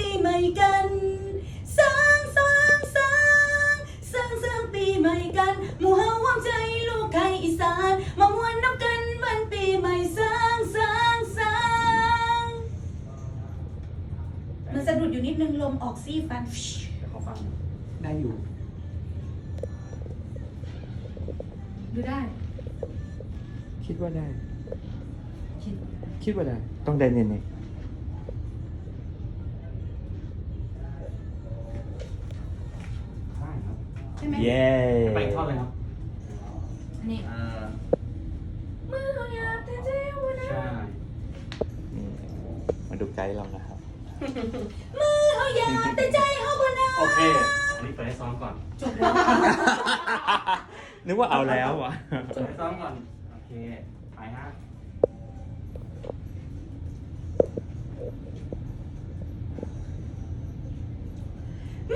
ปีใหม่กันสร้างสร้างสร้างสร้างสร้างปีใหม่กันหมู่เฮาห่วงใจลูกไทยอีสานมามวนน้ำกันวันปีใหม่สร้างสร้างสร้างมันสะดุดอยู่นิดนึงลมออกซี่ฟันเดี๋ยวขอฟังได้อยู่ ดูได้ คิดว่าได้ คิดคิดว่าได้ ต้องได้เน่ไไหมๆเย้ไปอีกท่อนเลยครับอันนี้อ่ามือเขาอยากแต่เจ้านะใช่นี่มาดูไกด์เรานะครับ มือเขาอยากแต่ใจเขาบ่นาโอเค อันนี้เปิดให้ซ้อมก่อนจบแล้วนึกว่าเอาแล้ววะเปิดให้ซ้อมก่อน โอเค ไปฮะ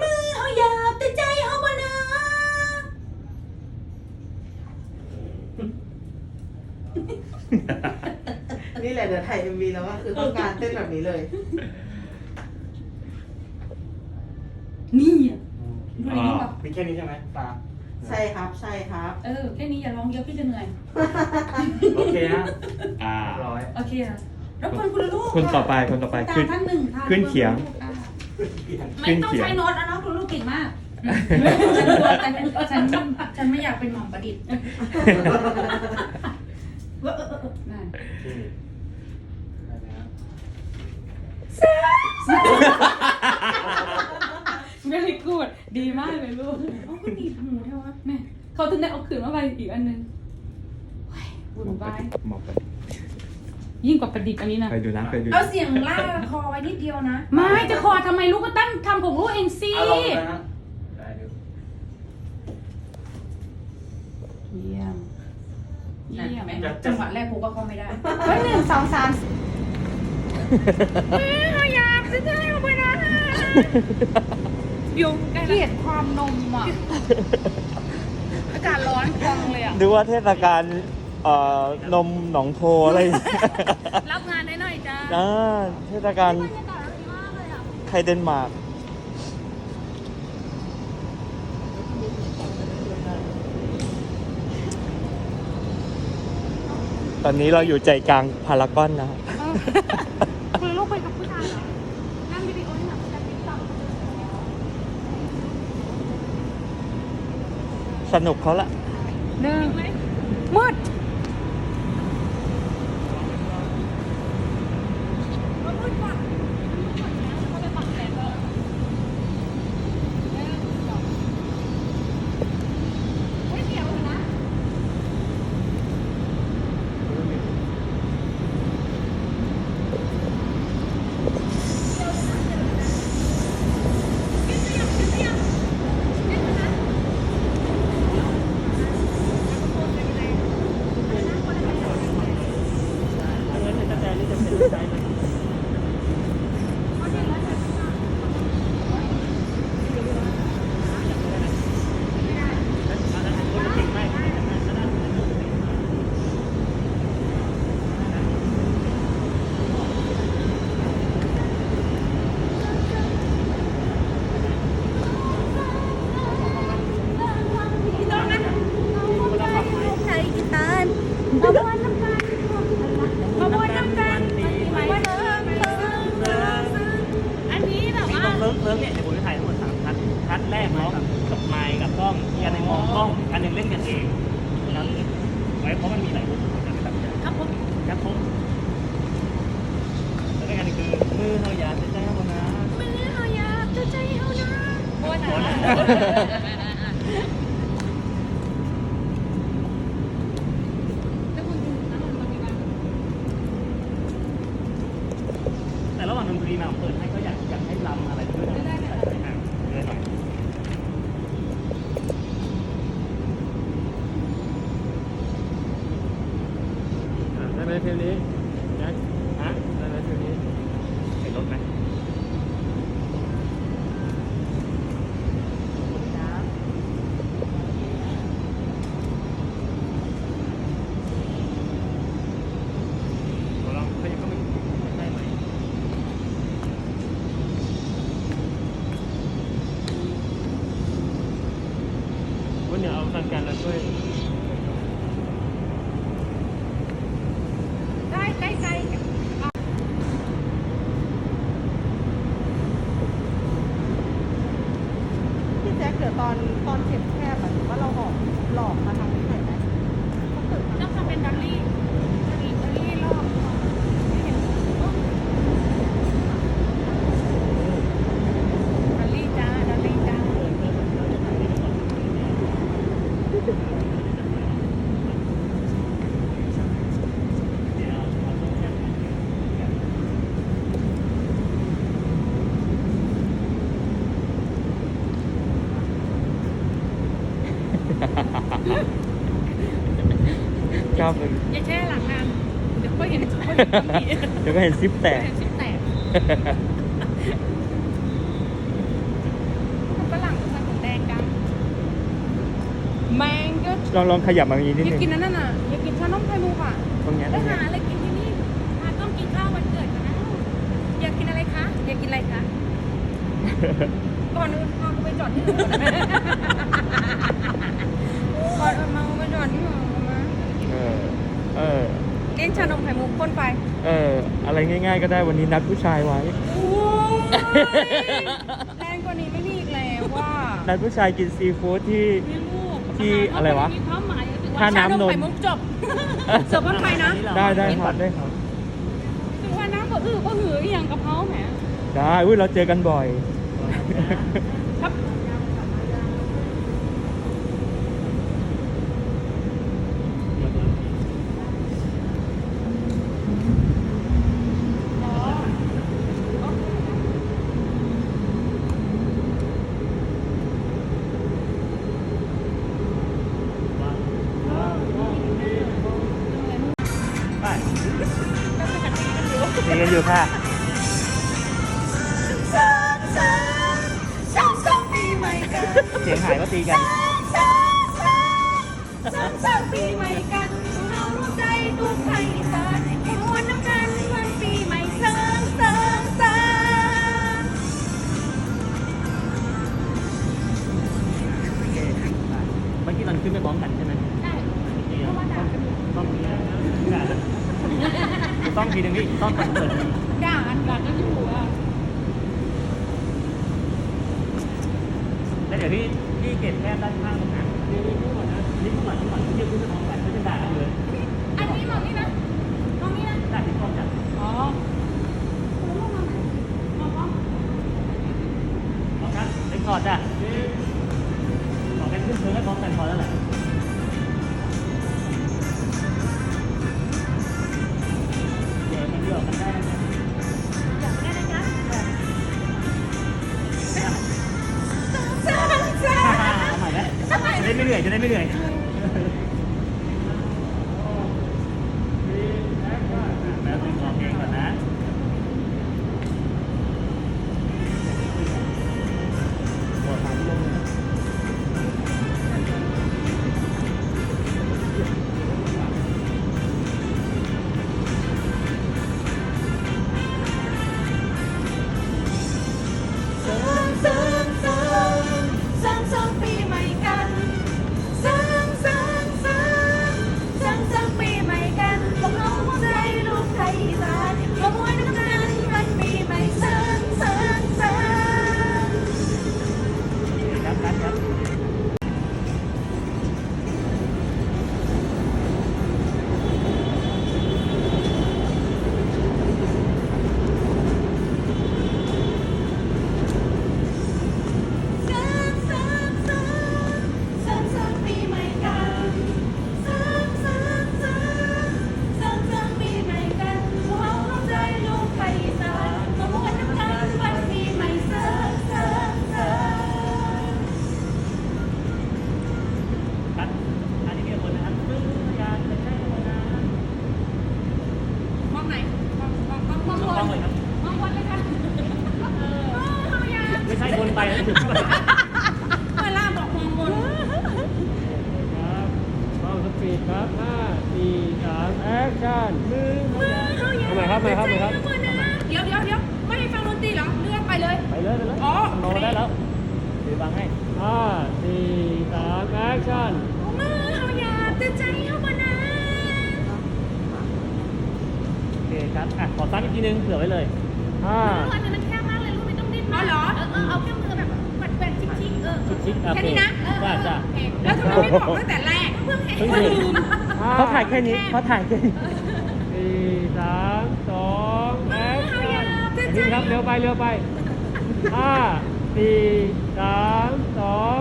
มือเขาอยากแต่ใจเขาบ่ นานี่แหละเดี๋ยวถ่ายเอ็มวีแล้วว่าคือต้องการเต้นแบบนี้เลย นี่อะดูอย่างนี้อ๋อป่ะมีแค่นี้ใช่ไหมตาใช่ครับ ใช่ครับ เออ แค่นี้อย่าร้องเยอะพี่จะเหนื่อย โอเคฮะอ่า เรียบร้อย โอเคค่ะแล้วคนคุณลูกคนต่อไปคนต่อไปตาขึ้น ท่านหนึ่งค่ะขึ้นเขียงอะขึ้ไม่นต้องเขียงใช้โน้ตแล้วน้องคุณลูกเก่งมาก ฉันกลัวแต่ฉันฉันฉันไม่อยากเป็นหม่อมประดิษฐ์ นั่นโอเคได้ไหมฮะ very good ดีมากเลยลูกโอ้ก็ดีดหูเท่าวะแม่เขาถึงได้เอาขืนมาไปอีกอันหนึงเฮ้ยบุญบายหมอกไปยิ่งกว่าประดิษฐ์อันนี้นะ ไปดูนะไปดูเอาเสียงล่ากคอไว้นิดเดียวนะไม่จะคอทำไมลูกก็ตั้งทำของลูกเองสิอะลองดูนะฮะได้ดู เยี่ยม เยี่ยมจะจะจังหวะแรกกูก็เข้าไม่ได้เฮ้ยหนึ่งสองสามแม่เขาอยากจะได้เอาไปนะยุงเกลียดความนมอะ อากาศร้อนจังเลยอะดูว่าเทศกาลเอ่อนมหนองโพอะไรอย่างเงี้ยรับงานได้หน่อยจ้าอ่าเทศกาลบรรยากาศดีมากเลยอะไทยเดนมาร์ก ตอนนี้เราอยู่ใจกลางพารากอนนะครับคุณลูกคุยกับผู้ชายเหรอนั่งวิดีโอที่หนักจากติ๊กต็อกสนุกเขาละหนึ่งมืดไทยกีตาร์มาบวนน้ำกันมาบวนน้ำกันมาเติมเติมเติมอันนี้แบบ ว่าเลิกเลิกเนี่ยเดี๋ยวผมจะถ่ายทั้งหมดสามคัดคัดแรกเนาะกับไมค์กับกล้องอีกอันหนึ่งมองกล้องอีกอันหนึ่งเล่นกันเองนะครับไว้เพราะมันมีหลายรูปจะไม่ตัดใจครับผมครับผมแล้วก็อีกอันหนึงคือมือเฮาอยากจะใจเฮานะมือเขายากจะใจเขานะโอ้โอ้นะแต่ระหว่างดนตรีมาผมเปิดให้ก็อยากอยากให้รำอะไรด้วยนะได้ได้ได้เลยหน่อย ได้ไหมเพลงนี้นะ ฮะ ได้ไหมเพลงนี้ เห็นรถไหมลองขยับเข้าไปได้ไหม ครับอย่าแช่หลังงานเดี๋ยวก็เห็นก็เห็นตำหนิเดี๋ยวก็เห็นซิปแตกเห็นซิปแตกฝรั่งทำไมผมแดงจังแมงก็ลองลองขยับมาอีกนิดอยากนึงกินนั่นน่ะอยากกินชานมไข่มุกอะตรงเนี้ยตไปรงเนี้หายอะไรกินที่นี่มาต้องกินข้าววันเกิดกันนะอยากกินอะไรคะอยากกินอะไรคะก่อนอื่นพากูไปจอดที่อื่นก่อนนะก่อนอื่นมากูไปจอดที่อื่นก่อนนะ เออ เออ เลี้ยงชานมไข่มุกพ่นไฟ เอ ออะไรง่าย ๆ ก็ได้วันนี้นัดผู้ชายไว้โอ้ยแรงกว่านี้ไม่มีอีกแล้วว่านัดผู้ชายกินซีฟู้ดที่มีลูกที่อะไรวะมีความหมายถึงว่าท่าน้ำนนท์ชไข่มุกจบเสิร์ฟพ่นไฟนะได้ได้ครับได้ครับ ถึงว่าน้ำก็อือก็หืออหย่างกะเพราแหมได้อุ้ยเราเจอกันบ่อย ครับ เสียงหายก็ตีกันปีใหม่กันเราร่วมใจทุกไทยอีสานมวนน้ำกันวันปีใหม่เสริมเสริมเสริมเมื่อกี้ตอนขึ้นไปพร้อมกันใช่ไหมใช่นี่ต้องต้องมีต้องทีหนึงพี่ต้องก่อนเปิดทีด่ากันด่ากันอยู่อะ แล้วเดี๋ยวพี่พี่เก็บแค่ด้านข้างตรงนั้นนี่ข้างหลังนะนี่ข้างหลังข้างหลังที่เยอะขึ้นไปพร้อมกันไม่จะด่ากันเลยอันนี้มองนี่นะมองนี่นะด่าที่กล้องจัดอ๋อพร้อมกันเล็กก่อนจ้ะขอกันขึ้นเชิงให้พร้อมกันพอแล้วแหละ เลยไปเลยไปเลยอ๋อโนได้แล้วถือบังให้ห้าสี่สามแอคชั่นมือเอาอย่าแต่ใจเอาบนะโอเคครับอะขอซ้ำอีกทีนึงเผื่อไว้เลยห้าวันนี้มันแคบมากเลยลูกไม่ต้องดิ้นมากเหรอเออเออเอาแค่มือแบบแกว่งๆชิคๆเออชิคๆโอเคแค่นี้นะเออจ้ะจ้ะโอเคแล้วทำไมไม่บอกตั้งแต่แรกเพิ่งเห็นเพิ่งว่าเห็นลืมเขาถ่ายแค่นี้เขาถ่ายแค่นี้สี่สามสองแอคเอาอชั่ย่านแต่ใจนี่ครับเร็วไปเร็วไป ห้าสี่สามสอง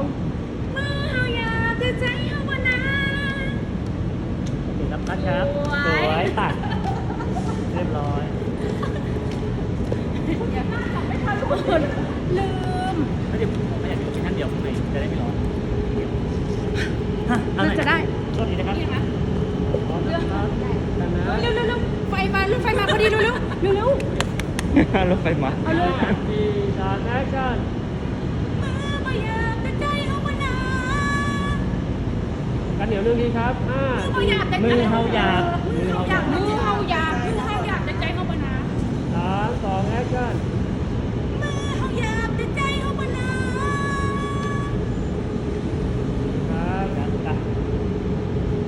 มือเฮาอยากจะใช้เฮาบนาโอเคครับตัดครับสวยตัด เรียบร้อยอย่าพลาดองไม่ทันทุกคนลืมไม่วเดี๋ไม่อยากกิแค่นั้นเดียวข้างจะได้ไม่ร้อนเอามันจะได้ โทษทีนะครับนี่นะพร้อนะครับเร็วเร็วเร็วไฟมาเร็วไฟมาพอดีเร็วเร็วเร็ว อคชั่นมือบ่อยากแต่ใจเฮาบ่นากันเหนียวหนึ่งทีครับห้ามือบ่อยากมือเฮาอยากมือเฮาอยากมือเฮาอยากมือเฮาอยากแต่ใจเฮาบ่นาสามสองแอคชั่นมือเฮาอยากแต่ใจเฮาบ่นาครับกันกัน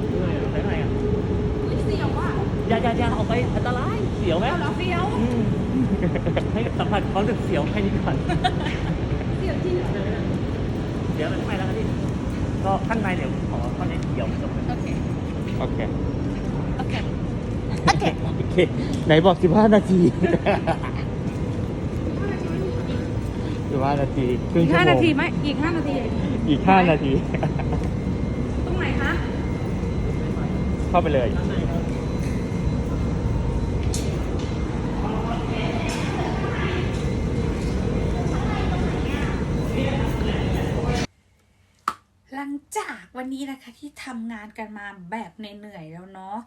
เหนื่อยเหรอใส่ไหนอะอุ้ยเสียวอะอย่าอย่าอย่าออกไปอันตรายเสียวไหมเอาเหรอเสียว อืม ให้สัมผัสความรู้สึกเสียวแค่นี้ก่อนเสียวจริงเหรอเดี๋ยวไม่แล้วครับพี่ก็ข้างในเดี๋ยวขอข้างในเดี๋ยวจบเลยโอเคโอเคโอเคโอเคไหนบอกสิบห้านาทีสิบห้านาทีครึ่งอีกชั่วห้าโมนางทีไหมอีกห้านาทีอีกห้านาทีตรงไหนคะเข้าไปเลย วันนี้นะคะที่ทำงานกันมาแบบเหนื่อยๆแล้วเนาะ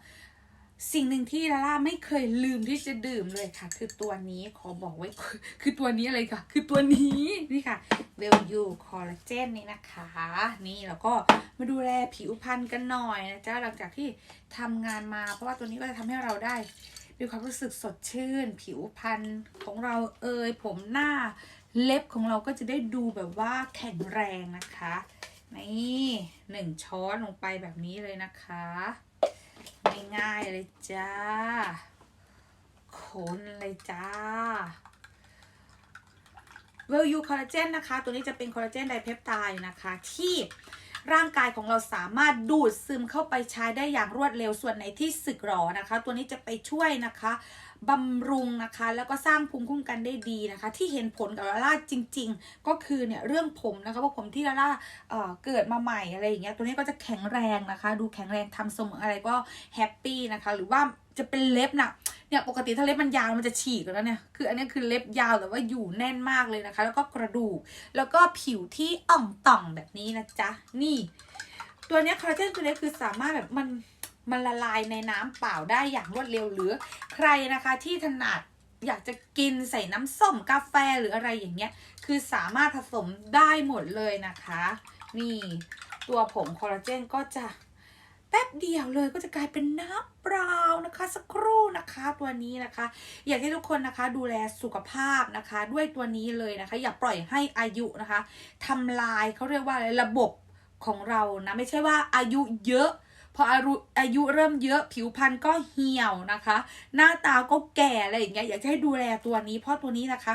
สิ่งหนึ่งที่ลาล่าไม่เคยลืมที่จะดื่มเลยค่ะ คือตัวนี้ขอบอกไว้คือคือตัวนี้อะไรค่ะ คือตัวนี้นี่ค่ะเวลยูคอลลาเจนนี่นะคะ นี่แล้วก็มาดูแลผิวพรรณกันหน่อยนะจ๊ะหลังจากที่ทำงานมา เพราะว่าตัวนี้ก็จะทำให้เราได้มีความรู้สึกสดชื่น ผิวพรรณของเราเอยผมหน้าเล็บของเราก็จะได้ดูแบบว่าแข็งแรงนะคะ นี่หนึ่งช้อนลงไปแบบนี้เลยนะคะ ง่ายๆเลยจ้าคนเลยจ้าเวลยูคอลลาเจนนะคะ ตัวนี้จะเป็นคอลลาเจนไดเพปไทด์นะคะ ที่ร่างกายของเราสามารถดูดซึมเข้าไปใช้ได้อย่างรวดเร็วส่วนไหนที่สึกหรอนะคะ ตัวนี้จะไปช่วยนะคะ บำรุงนะคะ แล้วก็สร้างภูมิคุ้มกันได้ดีนะคะ ที่เห็นผลกับลาล่าจริง ๆ ก็คือเนี่ยเรื่องผมนะคะเพราะผมที่ลาล่าเอ่อเกิดมาใหม่อะไรอย่างเงี้ยตัวนี้ก็จะแข็งแรงนะคะ ดูแข็งแรงทำทรงอะไรก็แฮปปี้นะคะ หรือว่าจะเป็นเล็บนะเนี่ยปกติถ้าเล็บมันยาวมันจะฉีกแล้วเนี่ยคืออันนี้คือเล็บยาวแต่ว่าอยู่แน่นมากเลยนะคะ แล้วก็กระดูก แล้วก็ผิวที่อ่องต่องแบบนี้นะจ๊ะนี่ ตัวเนี้ยคอลลาเจนตัวนี้คือสามารถแบบมัน มันละลายในน้ำเปล่าได้อย่างรวดเร็วหรือใครนะคะที่ถนัดอยากจะกินใส่น้ำส้มกาแฟหรืออะไรอย่างเงี้ย คือสามารถผสมได้หมดเลยนะคะ นี่ตัวผงคอลลาเจนก็จะแป๊บเดียวเลยก็จะกลายเป็นน้ำเปล่านะคะ สักครู่นะคะตัวนี้นะคะ อยากให้ทุกคนนะคะดูแลสุขภาพนะคะ ด้วยตัวนี้เลยนะคะ อย่าปล่อยให้อายุนะคะทำลายเขาเรียกว่าอะไรระบบของเรานะ ไม่ใช่ว่าอายุเยอะ พออายุอายุเริ่มเยอะผิวพรรณก็เหี่ยวนะคะ หน้าตาก็แก่อะไรอย่างเงี้ยอยากจะให้ดูแลตัวนี้ เพราะตัวนี้นะคะ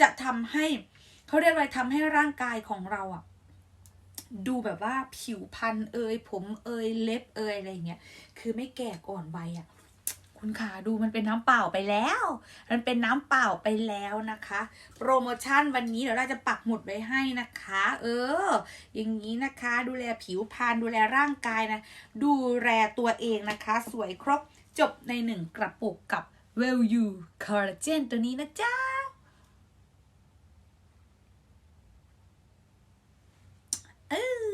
จะทำให้เขาเรียกอะไรทำให้ร่างกายของเราอะดูแบบว่าผิวพรรณเอยผมเอยเล็บเอยอะไรอย่างเงี้ยคือไม่แก่ก่อนวัยอะ คุณค่ะดูมันเป็นน้ำเปล่าไปแล้ว มันเป็นน้ำเปล่าไปแล้วนะคะ โปรโมชั่นวันนี้เดี๋ยวเราจะปักหมุดไว้ให้นะคะ เออ อย่างนี้นะคะ ดูแลผิวพรรณดูแลร่างกายนะ ดูแลตัวเองนะคะ สวยครบจบในหนึ่งกระปุกกับ Well You Collagen ตัวนี้นะจ๊ะเออ